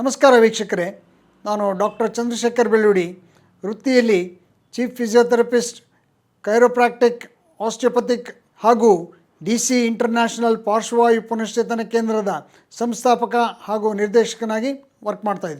ನಮಸ್ಕಾರ ವೀಕ್ಷಕರೇ. ನಾನು ಡಾಕ್ಟರ್ ಚಂದ್ರಶೇಖರ್ ಬೆಳ್ಳುಡಿ ವೃತ್ತಿಯಲ್ಲಿ ಚೀಫ್ ಫಿಸಿಯೋಥೆರಪಿಸ್ಟ್, ಕೈರೋಪ್ರಾಕ್ಟಿಕ್ ಆಸ್ಟಿಯೋಪತಿಕ್ ಹಾಗೂ ಡಿ ಸಿ ಇಂಟರ್ನ್ಯಾಷನಲ್ ಪಾರ್ಶ್ವವಾಯು ಪುನಶ್ಚೇತನ ಕೇಂದ್ರದ ಸಂಸ್ಥಾಪಕ ಹಾಗೂ ನಿರ್ದೇಶಕನಾಗಿ ವರ್ಕ್ ಮಾಡ್ತಾ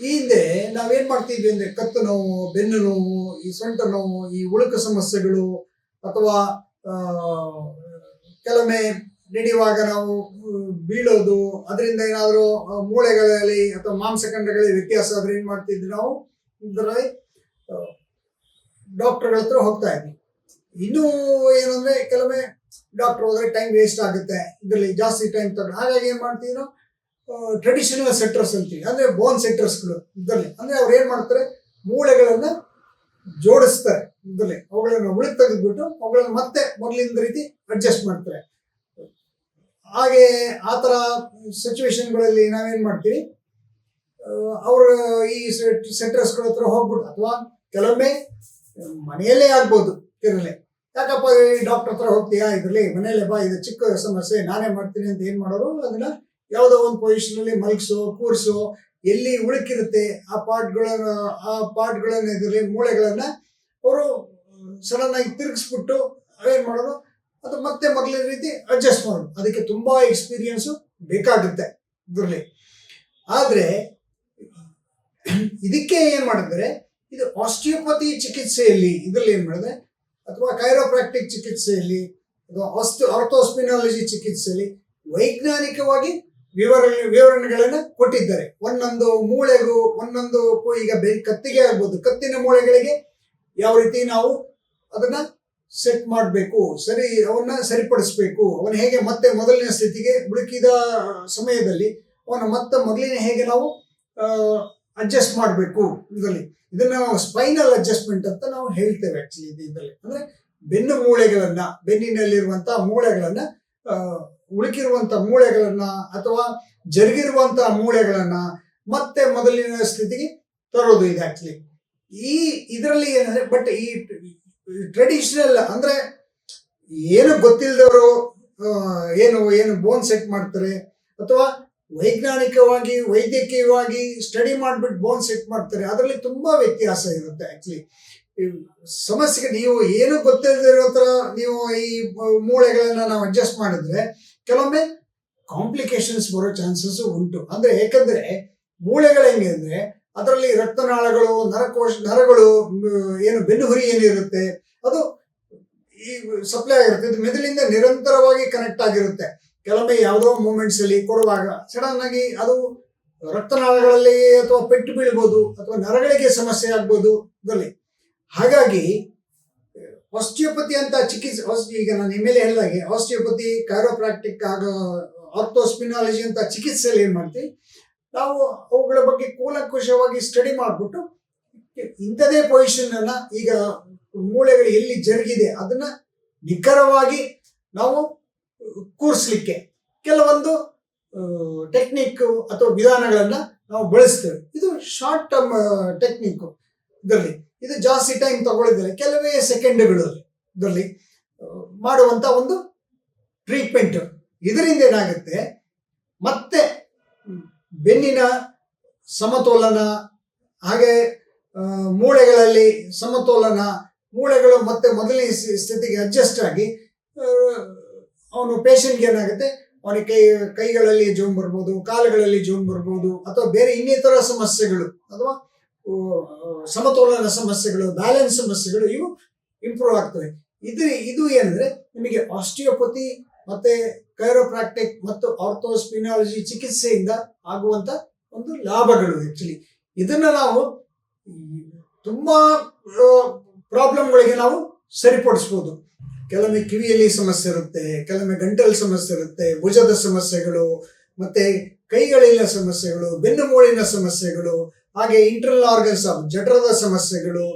ಈ ಹಿಂದೆ ನಾವೇನ್ ಮಾಡ್ತಿದ್ವಿ ಅಂದ್ರೆ ಕತ್ತು ನೋವು, ಬೆನ್ನು ನೋವು, ಈ ಸೊಂಟ ನೋವು, ಈ ಉಳುಕು ಸಮಸ್ಯೆಗಳು ಅಥವಾ ಕೆಲವೊಮ್ಮೆ ನಡೆಯುವಾಗ ನಾವು ಬೀಳೋದು, ಅದರಿಂದ ಏನಾದರೂ ಮೂಳೆಗಳಲ್ಲಿ ಅಥವಾ ಮಾಂಸಖಂಡಗಳಲ್ಲಿ ವ್ಯತ್ಯಾಸ ಆದ್ರೆ ಏನ್ ಮಾಡ್ತಿದ್ವಿ ನಾವು ಇದರಲ್ಲಿ ಡಾಕ್ಟರ್ಗಳ ಹತ್ರ ಹೋಗ್ತಾ ಇದ್ವಿ. ಇನ್ನೂ ಏನಂದ್ರೆ ಕೆಲವೊಮ್ಮೆ ಡಾಕ್ಟರ್ ಹೋದ್ರೆ ಟೈಮ್ ವೇಸ್ಟ್ ಆಗುತ್ತೆ, ಇದರಲ್ಲಿ ಜಾಸ್ತಿ ಟೈಮ್ ತಗೊಂಡು. ಹಾಗಾಗಿ ಏನ್ ಮಾಡ್ತೀವಿ ನಾವು ಟ್ರೆಡಿಷನಲ್ ಸೆಟ್ರಸ್ ಅಂತೀವಿ. ಅಂದ್ರೆ ಬೋನ್ ಸೆಟ್ಟರ್ಸ್ಗಳು ಇದರಲ್ಲಿ. ಅಂದ್ರೆ ಅವ್ರು ಏನ್ ಮಾಡ್ತಾರೆ? ಮೂಳೆಗಳನ್ನ ಜೋಡಿಸ್ತಾರೆ ಇದರಲ್ಲಿ. ಅವುಗಳನ್ನ ಉಳಿ ತೆಗೆದ್ಬಿಟ್ಟು ಅವುಗಳನ್ನ ಮತ್ತೆ ಮೊದಲಿನ ರೀತಿ ಅಡ್ಜಸ್ಟ್ ಮಾಡ್ತಾರೆ. ಹಾಗೆ ಆ ಥರ ಸಿಚುವೇಶನ್ಗಳಲ್ಲಿ ನಾವೇನ್ ಮಾಡ್ತೀವಿ? ಅವರು ಈ ಸೆಂಟರ್ಸ್ಗಳ ಹತ್ರ ಹೋಗ್ಬಿಟ್ಟು ಅಥವಾ ಕೆಲವೊಮ್ಮೆ ಮನೆಯಲ್ಲೇ ಆಗ್ಬೋದು ಇರಲಿ ಯಾಕಪ್ಪ ಈ ಡಾಕ್ಟರ್ ಹತ್ರ ಹೋಗ್ತೀಯಾ? ಇದರಲ್ಲಿ ಮನೆಯಲ್ಲೇ ಬಾ, ಇದು ಚಿಕ್ಕ ಸಮಸ್ಯೆ, ನಾನೇ ಮಾಡ್ತೀನಿ ಅಂತ ಏನು ಮಾಡೋರು ಅದನ್ನ ಯಾವುದೋ ಒಂದು ಪೊಸಿಷನ್ ಅಲ್ಲಿ ಮಲಗಿಸೋ, ಕೂರಿಸೋ, ಎಲ್ಲಿ ಉಳುಕಿರುತ್ತೆ ಆ ಪಾರ್ಟ್ಗಳನ್ನ ಆ ಪಾರ್ಟ್ಗಳನ್ನ ಇದರಲ್ಲಿ ಮೂಳೆಗಳನ್ನ ಅವರು ಸಡನ್ ಆಗಿ ತಿರುಗಿಸ್ಬಿಟ್ಟು ಏನ್ ಮಾಡೋದು? ಅದು ಮತ್ತೆ ಮೊದಲಿನ ರೀತಿ ಅಡ್ಜಸ್ಟ್ ಮಾಡೋದು. ಅದಕ್ಕೆ ತುಂಬಾ ಎಕ್ಸ್ಪೀರಿಯನ್ಸು ಬೇಕಾಗುತ್ತೆ ಇದರಲ್ಲಿ. ಆದರೆ, ಇದಕ್ಕೆ ಏನು ಮಾಡಿದ್ರೆ, ಇದು ಆಸ್ಟಿಯೋಪತಿ ಚಿಕಿತ್ಸೆಯಲ್ಲಿ ಇದರಲ್ಲಿ ಏನು ಮಾಡಿದ್ರೆ, ಅಥವಾ ಕೈರೋಪ್ರಾಕ್ಟಿಕ್ ಚಿಕಿತ್ಸೆಯಲ್ಲಿ, ಅಥವಾ ಆಸ್ತಿ ಆರ್ಥೋಸ್ಪಿನಾಲಜಿ ಚಿಕಿತ್ಸೆಯಲ್ಲಿ ವೈಜ್ಞಾನಿಕವಾಗಿ ವಿವರ ವಿವರಣೆಗಳನ್ನು ಕೊಟ್ಟಿದ್ದಾರೆ. ಒಂದೊಂದು ಮೂಳೆಗೂ ಒಂದೊಂದು ಈಗ ಬೆ ಕತ್ತಿಗೆ ಆಗ್ಬೋದು. ಕತ್ತಿನ ಮೂಳೆಗಳಿಗೆ ಯಾವ ರೀತಿ ನಾವು ಅದನ್ನ ಸೆಟ್ ಮಾಡಬೇಕು, ಸರಿ ಅವನ್ನ ಸರಿಪಡಿಸ್ಬೇಕು ಅವನ ಹೇಗೆ ಮತ್ತೆ ಮೊದಲಿನ ಸ್ಥಿತಿಗೆ ಹುಡುಕಿದ ಸಮಯದಲ್ಲಿ ಅವನ ಮತ್ತೆ ಮೊದಲಿನ ಹೇಗೆ ನಾವು ಅಡ್ಜಸ್ಟ್ ಮಾಡಬೇಕು ಇದರಲ್ಲಿ. ಇದನ್ನ ನಾವು ಸ್ಪೈನಲ್ ಅಡ್ಜಸ್ಟ್ಮೆಂಟ್ ಅಂತ ನಾವು ಹೇಳ್ತೇವೆ ಆಕ್ಚುಲಿ ಇದರಲ್ಲಿ. ಅಂದ್ರೆ ಬೆನ್ನು ಮೂಳೆಗಳನ್ನ, ಬೆನ್ನಿನಲ್ಲಿರುವಂತಹ ಮೂಳೆಗಳನ್ನ ಉಳುಕಿರುವಂತ ಮೂಳೆಗಳನ್ನ ಅಥವಾ ಜರುಗಿರುವಂತ ಮೂಳೆಗಳನ್ನ ಮತ್ತೆ ಮೊದಲಿನ ಸ್ಥಿತಿಗೆ ತರೋದು ಇದೆ ಆಕ್ಚುಲಿ ಈ ಇದರಲ್ಲಿ ಏನಂದ್ರೆ ಬಟ್ ಈ ಟ್ರೆಡಿಷನಲ್ ಅಂದ್ರೆ ಏನು ಗೊತ್ತಿಲ್ಲದವರು ಏನು ಏನು ಬೋನ್ ಸೆಟ್ ಮಾಡ್ತಾರೆ ಅಥವಾ ವೈಜ್ಞಾನಿಕವಾಗಿ, ವೈದ್ಯಕೀಯವಾಗಿ ಸ್ಟಡಿ ಮಾಡ್ಬಿಟ್ಟು ಬೋನ್ ಸೆಟ್ ಮಾಡ್ತಾರೆ. ಅದರಲ್ಲಿ ತುಂಬಾ ವ್ಯತ್ಯಾಸ ಇರುತ್ತೆ ಆಕ್ಚುಲಿ ಸಮಸ್ಯೆಗೆ ನೀವು ಏನು ಗೊತ್ತಿಲ್ಲದಿರೋ ತರ ನೀವು ಈ ಮೂಳೆಗಳನ್ನ ನಾವು ಅಡ್ಜಸ್ಟ್ ಮಾಡಿದ್ರೆ ಕೆಲವೊಮ್ಮೆ ಕಾಂಪ್ಲಿಕೇಶನ್ಸ್ ಬರೋ ಚಾನ್ಸಸ್ ಉಂಟು. ಅಂದ್ರೆ ಏಕೆಂದ್ರೆ ಮೂಳೆಗಳು ಹೆಂಗೆ ಅಂದ್ರೆ ಅದರಲ್ಲಿ ರಕ್ತನಾಳಗಳು, ನರಕೋಶ, ನರಗಳು ಏನು ಬೆನ್ನುಹುರಿ ಏನಿರುತ್ತೆ ಅದು ಈ ಸಪ್ಲೈ ಆಗಿರುತ್ತೆ. ಇದು ಮೆದುಳಿಂದ ನಿರಂತರವಾಗಿ ಕನೆಕ್ಟ್ ಆಗಿರುತ್ತೆ. ಕೆಲವೊಮ್ಮೆ ಯಾವುದೋ ಮೂಮೆಂಟ್ಸ್ ಅಲ್ಲಿ ಕೊಡುವಾಗ ಸಡನ್ ಆಗಿ ಅದು ರಕ್ತನಾಳಗಳಲ್ಲಿ ಅಥವಾ ಪೆಟ್ಟು ಬೀಳ್ಬೋದು ಅಥವಾ ನರಗಳಿಗೆ ಸಮಸ್ಯೆ ಆಗ್ಬೋದು ಇದರಲ್ಲಿ. ಹಾಗಾಗಿ ಆಸ್ಟಿಯೋಪತಿ ಅಂತ ಚಿಕಿತ್ಸೆ ಈಗ ನಾನು ಎಮ್ಮೆಲೆ ಹೇಳಿದಾಗೆ ಆಸ್ಟಿಯೋಪತಿ ಕೈರೋಪ್ರಾಕ್ಟಿಕ್ ಆಗೋ ಆರ್ಥೋಸ್ಪಿನಾಲಜಿ ಅಂತ ಚಿಕಿತ್ಸೆಯಲ್ಲಿ ಏನು ಮಾಡ್ತೀವಿ ನಾವು ಅವುಗಳ ಬಗ್ಗೆ ಕೂಲಂಕುಷವಾಗಿ ಸ್ಟಡಿ ಮಾಡಿಬಿಟ್ಟು ಇಂಥದೇ ಪೊಸಿಷನ್ ಅನ್ನ ಈಗ ಮೂಳೆಗಳು ಎಲ್ಲಿ ಜರುಗಿದೆ ಅದನ್ನ ನಿಖರವಾಗಿ ನಾವು ಕೂರಿಸ್ಲಿಕ್ಕೆ. ಕೆಲವೊಂದು ಟೆಕ್ನಿಕ್ ಅಥವಾ ವಿಧಾನಗಳನ್ನು ನಾವು ಬಳಸ್ತೇವೆ. ಇದು ಶಾರ್ಟ್ ಟರ್ಮ್ ಟೆಕ್ನಿಕ್ ಇದರಲ್ಲಿ. ಇದು ಜಾಸ್ತಿ ಟೈಮ್ ತಗೊಳ್ಳೋದಿಲ್ಲ ಕೆಲವೇ ಸೆಕೆಂಡ್ಗಳು ಇದರಲ್ಲಿ ಆ, ಮಾಡುವಂತ ಒಂದು ಟ್ರೀಟ್ಮೆಂಟ್ ಇದರಿಂದ ಏನಾಗುತ್ತೆ? ಮತ್ತೆ ಬೆನ್ನಿನ ಸಮತೋಲನ ಹಾಗೆ ಮೂಳೆಗಳಲ್ಲಿ ಸಮತೋಲನ ಮೂಳೆಗಳು ಮತ್ತೆ ಮೊದಲನೇ ಸ್ಥಿ- ಸ್ಥಿತಿಗೆ ಅಡ್ಜಸ್ಟ್ ಆಗಿ ಅವನು ಪೇಷಂಟ್ಗೆ ಏನಾಗುತ್ತೆ? ಅವನಿಗೆ ಕೈ ಕೈಗಳಲ್ಲಿ ಜೋಮ್ ಬರ್ಬೋದು ಕಾಲುಗಳಲ್ಲಿ ಜೋಮ್ ಬರ್ಬೋದು ಅಥವಾ ಬೇರೆ ಇನ್ನಿತರ ಸಮಸ್ಯೆಗಳು ಅಥವಾ ಸಮತೋಲನ ಸಮಸ್ಯೆಗಳು ಬ್ಯಾಲೆನ್ಸ್ ಸಮಸ್ಯೆಗಳು ಇವು ಇಂಪ್ರೂವ್ ಆಗ್ತವೆ. ಇದು ಇದು ಏನಂದ್ರೆ ನಿಮಗೆ ಆಸ್ಟಿಯೋಪತಿ ಮತ್ತೆ ಕೈರೋಪ್ರಾಕ್ಟಿಕ್ ಮತ್ತು ಆರ್ಥೋಸ್ಪಿನಾಲಜಿ ಚಿಕಿತ್ಸೆಯಿಂದ ಆಗುವಂತ ಒಂದು ಲಾಭಗಳು ಆಕ್ಚುಲಿ ಇದನ್ನ ನಾವು ತುಂಬಾ ಪ್ರಾಬ್ಲಮ್ಗಳಿಗೆ ನಾವು ಸರಿಪಡಿಸ್ಬೋದು. ಕೆಲವೊಮ್ಮೆ ಕಿವಿಯಲ್ಲಿ ಸಮಸ್ಯೆ ಇರುತ್ತೆ, ಕೆಲವೊಮ್ಮೆ ಗಂಟಲ ಸಮಸ್ಯೆ ಇರುತ್ತೆ, ಭುಜದ ಸಮಸ್ಯೆಗಳು, ಮತ್ತೆ ಕೈಗಳಿನ ಸಮಸ್ಯೆಗಳು, ಬೆನ್ನು ಮೂಳಿನ ಸಮಸ್ಯೆಗಳು ಹಾಗೆ ಇಂಟ್ರಲ್ ಆರ್ಗನ್ಸ್ ಜಠರದ ಸಮಸ್ಯೆಗಳು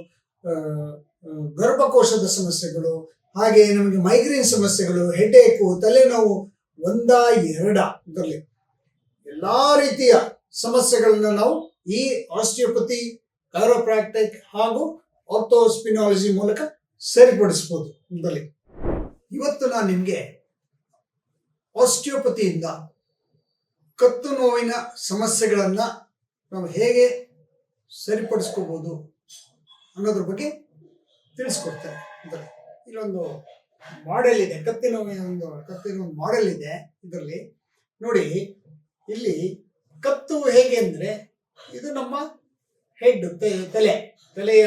ಗರ್ಭಕೋಶದ ಸಮಸ್ಯೆಗಳು, ಹಾಗೆ ನಮಗೆ ಮೈಗ್ರೇನ್ ಸಮಸ್ಯೆಗಳು ಹೆಡೇಕು ತಲೆನೋವು ಒಂದ ಎರಡ ಇದರಲ್ಲಿ. ಎಲ್ಲಾ ರೀತಿಯ ಸಮಸ್ಯೆಗಳನ್ನ ನಾವು ಈ ಆಸ್ಟಿಯೋಪತಿ ಕೈರೋಪ್ರಾಕ್ಟಿಕ್ ಹಾಗೂ ಆರ್ಥೋಸ್ಪಿನಾಲಜಿ ಮೂಲಕ ಸರಿಪಡಿಸ್ಬೋದು ಇದರಲ್ಲಿ. ಇವತ್ತು ನಾನು ನಿಮಗೆ ಆಸ್ಟಿಯೋಪತಿಯಿಂದ ಕತ್ತು ನೋವಿನ ಸಮಸ್ಯೆಗಳನ್ನು ನಾವು ಹೇಗೆ ಸರಿಪಡಿಸ್ಕೋಬಹುದು ಅನ್ನೋದ್ರ ಬಗ್ಗೆ ತಿಳಿಸ್ಕೊಡ್ತಾರೆ. ಇದರಲ್ಲಿ ಇಲ್ಲೊಂದು ಮಾಡೆಲ್ ಇದೆ, ಕತ್ತಿನ ಒಂದು ಕತ್ತಿನ ಒಂದು ಮಾಡೆಲ್ ಇದೆ ಇದರಲ್ಲಿ. ನೋಡಿ, ಇಲ್ಲಿ ಕತ್ತು ಹೇಗೆ ಅಂದರೆ ಇದು ನಮ್ಮ ಹೆಡ್ ತಲೆ ತಲೆಯ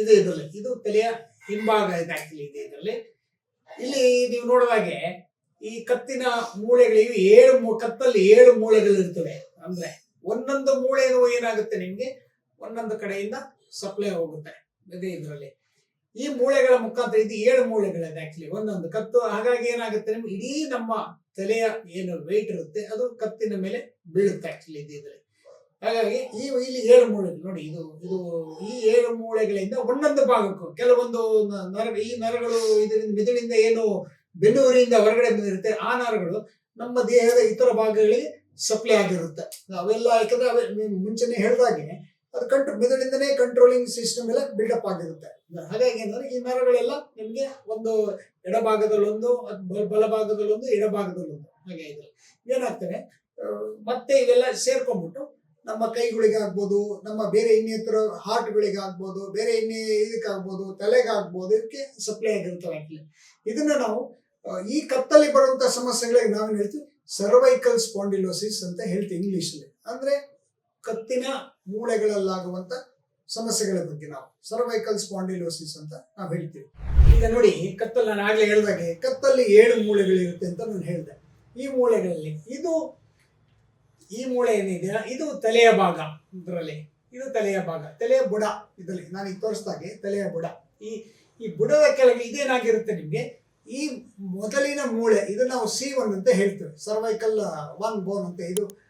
ಇದು ಇದರಲ್ಲಿ, ಇದು ತಲೆಯ ಹಿಂಭಾಗ ಇದೆ ಆಕ್ಚುಲಿ ಇದೆ ಇದರಲ್ಲಿ. ಇಲ್ಲಿ ನೀವು ನೋಡಿದಾಗೆ ಈ ಕತ್ತಿನ ಮೂಳೆಗಳಿವೆ ಏಳು ಕತ್ತಲ್ಲಿ ಏಳು ಮೂಳೆಗಳು ಇರ್ತವೆ ಅಂದ್ರೆ ಒಂದೊಂದು ಮೂಳೆನೂ ಏನಾಗುತ್ತೆ ನಿಮ್ಗೆ? ಒಂದೊಂದು ಕಡೆಯಿಂದ ಸಪ್ಲೈ ಹೋಗುತ್ತೆ ಇದೆ ಇದರಲ್ಲಿ. ಈ ಮೂಳೆಗಳ ಮುಖಾಂತರ ಇದು ಏಳು ಮೂಳೆಗಳಿದೆ ಆಕ್ಚುಲಿ ಒಂದೊಂದು ಕತ್ತು. ಹಾಗಾಗಿ ಏನಾಗುತ್ತೆ ನಿಮ್ಗೆ? ಇಡೀ ನಮ್ಮ ತಲೆಯ ಏನು ವೆಯ್ಟ್ ಇರುತ್ತೆ, ಅದು ಕತ್ತಿನ ಮೇಲೆ ಬೀಳುತ್ತೆ ಆಕ್ಚುಲಿ ಇದು ಇದರಲ್ಲಿ. ಹಾಗಾಗಿ ಈ ಇಲ್ಲಿ ಏಳು ಮೂಳೆಗಳು ನೋಡಿ, ಇದು ಇದು ಈ ಏಳು ಮೂಳೆಗಳಿಂದ ಒಂದೊಂದು ಭಾಗಕ್ಕೂ ಕೆಲವೊಂದು ನರ, ಈ ನರಗಳು ಇದರಿಂದ, ಮಿದುಳಿಂದ ಏನು ಬೆನ್ನುವರಿಯಿಂದ ಹೊರಗಡೆ ಬಂದಿರುತ್ತೆ, ಆ ನರಗಳು ನಮ್ಮ ದೇಹದ ಇತರ ಭಾಗಗಳಿಗೆ ಸಪ್ಲೈ ಆಗಿರುತ್ತೆ. ಅವೆಲ್ಲ ಯಾಕಂದ್ರೆ ಮುಂಚೆನೆ ಹೇಳ್ದಾಗೆ ಅದು ಕಂಟ್ರೋ ಮಿದುಳಿಂದನೇ ಕಂಟ್ರೋಲಿಂಗ್ ಸಿಸ್ಟಮ್ ಎಲ್ಲ ಬಿಲ್ಡಪ್ ಆಗಿರುತ್ತೆ. ಹಾಗಾಗಿ ಏನಂದ್ರೆ ಈ ನರಗಳೆಲ್ಲ ನಿಮ್ಗೆ ಒಂದು ಎಡಭಾಗದಲ್ಲೊಂದು ಬಲಭಾಗದಲ್ಲೊಂದು ಎಡಭಾಗದಲ್ಲೊಂದು. ಹಾಗೆ ಇದೆ ಏನಾಗ್ತದೆ? ಮತ್ತೆ ಇವೆಲ್ಲ ಸೇರ್ಕೊಂಡ್ಬಿಟ್ಟು ನಮ್ಮ ಕೈಗಳಿಗೆ ಆಗ್ಬೋದು ನಮ್ಮ ಬೇರೆ ಇನ್ನಿತರ ಹಾರ್ಟ್ಗಳಿಗಾಗ್ಬೋದು ಬೇರೆ ಇನ್ನೇ ಇದಕ್ಕಾಗ್ಬೋದು, ತಲೆಗಾಗ್ಬೋದು, ಇದಕ್ಕೆ ಸಪ್ಲೈ ಆಕ್ಚುಲಿ ಇದನ್ನ ನಾವು ಈ ಕತ್ತಲ್ಲಿ ಬರುವಂತ ಸಮಸ್ಯೆಗಳಿಗೆ ನಾವೇನು ಹೇಳ್ತೀವಿ? ಸರ್ವೈಕಲ್ ಸ್ಪಾಂಡಿಲೋಸಿಸ್ ಅಂತ ಹೇಳ್ತೀವಿ ಇಂಗ್ಲೀಷಲ್ಲಿ ಅಂದ್ರೆ ಕತ್ತಿನ ಮೂಳೆಗಳಲ್ಲಾಗುವಂತ ಸಮಸ್ಯೆಗಳ ಬಗ್ಗೆ ನಾವು ಸರ್ವೈಕಲ್ ಸ್ಪಾಂಡಿಲೋಸಿಸ್ ಅಂತ ನಾವು ಹೇಳ್ತೀವಿ. ಈಗ ನೋಡಿ ಕತ್ತಲ್ಲಿ ನಾನು ಆಗ್ಲೇ ಹೇಳಿದಾಗೆ ಕತ್ತಲ್ಲಿ ಏಳು ಮೂಳೆಗಳಿರುತ್ತೆ ಅಂತ ನಾನು ಹೇಳಿದೆ. ಈ ಮೂಳೆಗಳಲ್ಲಿ ಇದು ಈ ಮೂಳೆ ಏನಿದೆ? ಇದು ತಲೆಯ ಭಾಗ ಇದರಲ್ಲಿ. ಇದು ತಲೆಯ ಭಾಗ. ತಲೆಯ ಬುಡ ಇದರಲ್ಲಿ. ನಾನು ಈಗ ತೋರಿಸ್ದಾಗೆ ತಲೆಯ ಬುಡ. ಈ ಈ ಬುಡದ ಕೆಳಗೆ ಇದೇನಾಗಿರುತ್ತೆ ನಿಮಗೆ? ಈ ಮೊದಲಿನ ಮೂಳೆ, ಇದು ನಾವು ಸಿ ಒನ್ ಅಂತ ಹೇಳ್ತೇವೆ. ಸರ್ವೈಕಲ್ ಒನ್ ಬೋನ್ ಅಂತ. ಇದು